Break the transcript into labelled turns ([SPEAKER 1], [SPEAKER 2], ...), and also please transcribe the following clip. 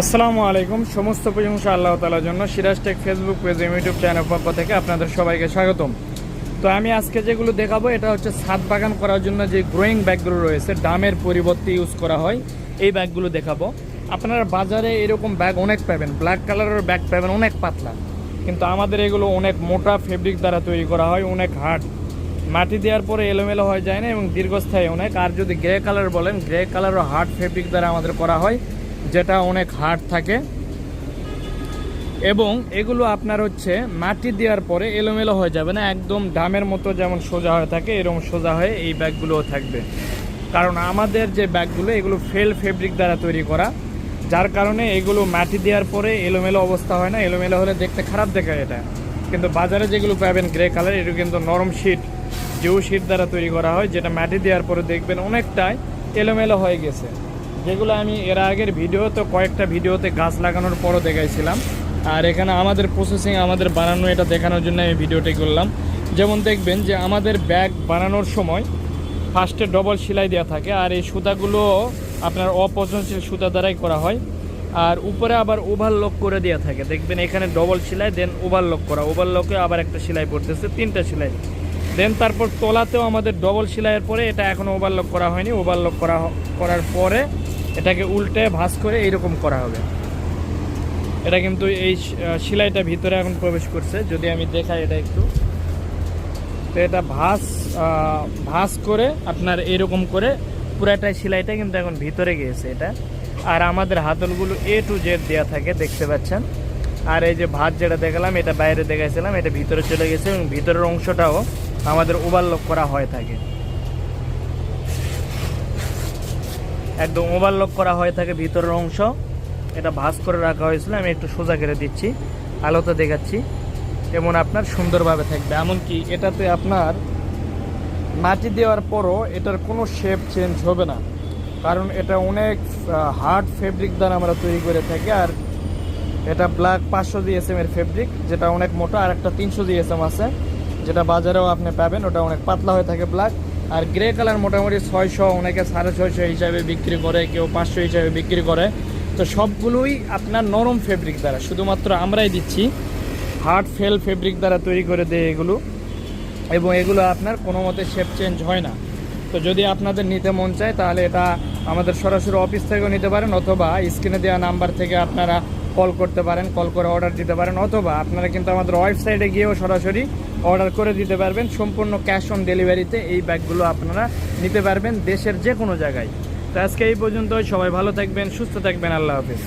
[SPEAKER 1] আসসালামু আলাইকুম। সমস্ত প্রশংসা আল্লাহ তালার জন্য। Siraj tech Facebook page YouTube channel পক্ষ থেকে আপনাদের সবাইকে স্বাগতম। তো আমি আজকে যেগুলো দেখাবো, এটা হচ্ছে ছাদ বাগান করার জন্য যে গ্রোয়িং ব্যাগগুলো রয়েছে ডামের পরিবর্তে ইউজ করা হয়, এই ব্যাগগুলো দেখাবো। আপনারা বাজারে এরকম ব্যাগ অনেক পাবেন ব্ল্যাক কালারের ব্যাগ পাবেন, অনেক পাতলা। কিন্তু আমাদের এগুলো অনেক মোটা ফেব্রিক দ্বারা তৈরি করা হয়, অনেক হার্ড মাটি দেওয়ার পরে এলোমেলো হয়ে যায় না এবং দীর্ঘস্থায়ী অনেক। আর যদি গ্রে কালার বলেন গ্রে কালারও হার্ড ফেব্রিক দ্বারা আমাদের করা হয়। যেটা অনেক হার্ড থাকে। এবং এগুলো আপনার হচ্ছে মাটি দেওয়ার পরে এলোমেলো হয়ে যাবে না, একদম ডামের মতো যেমন সোজা হয়ে থাকে এরকম সোজা হয়ে এই ব্যাগগুলোও থাকবে। কারণ আমাদের যে ব্যাগগুলো, এগুলো ফেল ফেব্রিক দ্বারা তৈরি করা, যার কারণে এগুলো মাটি দেওয়ার পরে এলোমেলো অবস্থা হয় না, এলোমেলো হলে দেখতে খারাপ দেখায় এটা। কিন্তু বাজারে যেগুলো পাবেন গ্রে কালার এগুলো কিন্তু নরম শিট জিও শিট দ্বারা তৈরি করা হয়, যেটা মাটি দেওয়ার পরে দেখবেন অনেকটাই এলোমেলো হয়ে গেছে। যেগুলো আমি এর আগের ভিডিওতে, কয়েকটা ভিডিওতে গাছ লাগানোর পরও দেখাইছিলাম। আর এখানে আমাদের প্রসেসিং আমাদের বানানো, এটা দেখানোর জন্য আমি ভিডিওটি করলাম। যেমন দেখবেন যে আমাদের ব্যাগ বানানোর সময় ফার্স্টে ডবল সেলাই দেওয়া থাকে, আর এই সুতাগুলো আপনার অপচনশীল সুতা দ্বারাই করা হয়। আর উপরে আবার ওভারলক করে দেওয়া থাকে। দেখবেন এখানে ডবল সেলাই দেন ওভারলক করা। ওভারলকে আবার একটা সেলাই পড়তেছে, তিনটা সেলাই। দেন তারপর তলাতেও আমাদের ডবল সেলাইয়ের পরে এটা এখনও ওভারলক করা হয়নি। ওভারলক করা করার পরে এটাকে উল্টে ভাঁজ করে এইরকম করা হবে। এটা কিন্তু এই সেলাইটা ভিতরে এখন প্রবেশ করছে। যদি আমি দেখাই এটা একটু। তো এটা ভাঁজ ভাঁজ করে আপনার এরকম করে পুরাটাই সেলাইটা কিন্তু এখন ভিতরে গিয়েছে এটা। আর আমাদের হাতলগুলো এ টু জেড দেওয়া থাকে, দেখতে পাচ্ছেন। আর এই যে ভাত যেটা দেখালাম, এটা বাইরে দেখাইছিলাম, এটা ভিতরে চলে গেছে এবং ভিতরের অংশটাও আমাদের ওভারলক করা হয়ে থাকে। একদম ওভারলক করা হয়ে থাকে ভিতরের অংশ। এটা ভাঁজ করে রাখা হয়েছিল, আমি একটু সোজা করে দিচ্ছি, আলোতে দেখাচ্ছি। যেমন আপনার, সুন্দরভাবে থাকবে। এমনকি এটাতে আপনার মাটি দেওয়ার পরও এটার কোনো শেপ চেঞ্জ হবে না। কারণ এটা অনেক হার্ড ফেব্রিক দ্বারা আমরা তৈরি করে থাকি, আর এটা ব্ল্যাক পাঁচশো জিএসএম এর ফেব্রিক যেটা অনেক মোটা, আর একটা তিনশো জিএসএম আছে। যেটা বাজারেও আপনি পাবেন, ওটা অনেক পাতলা হয়ে থাকে ব্ল্যাক আর গ্রে কালার মোটামুটি ছয়শো, অনেকে সাড়ে ছয়শো হিসাবে বিক্রি করে, কেউ পাঁচশো হিসাবে বিক্রি করে। তো সবগুলোই আপনার নরম ফেব্রিক দ্বারা, শুধুমাত্র আমরাই দিচ্ছি। হার্ড ফেল ফেব্রিক দ্বারা তৈরি করে দেয় এগুলো। এবং এগুলো আপনার কোনো মতে শেপ চেঞ্জ হয় না। তো যদি আপনাদের নিতে মন চায়, তাহলে এটা আমাদের সরাসরি অফিস থেকেও নিতে পারেন, অথবা স্ক্রিনে দেওয়া নাম্বার থেকে আপনারা কল করতে পারেন কল করে অর্ডার দিতে পারেন, অথবা আপনারা কিন্তু আমাদের ওয়েবসাইটে গিয়েও সরাসরি অর্ডার করে দিতে পারবেন। সম্পূর্ণ ক্যাশ অন ডেলিভারিতে এই ব্যাগগুলো আপনারা নিতে পারবেন দেশের যে কোনো জায়গায়। তো আজকে এই পর্যন্ত সবাই ভালো থাকবেন, সুস্থ থাকবেন। আল্লাহ হাফিজ।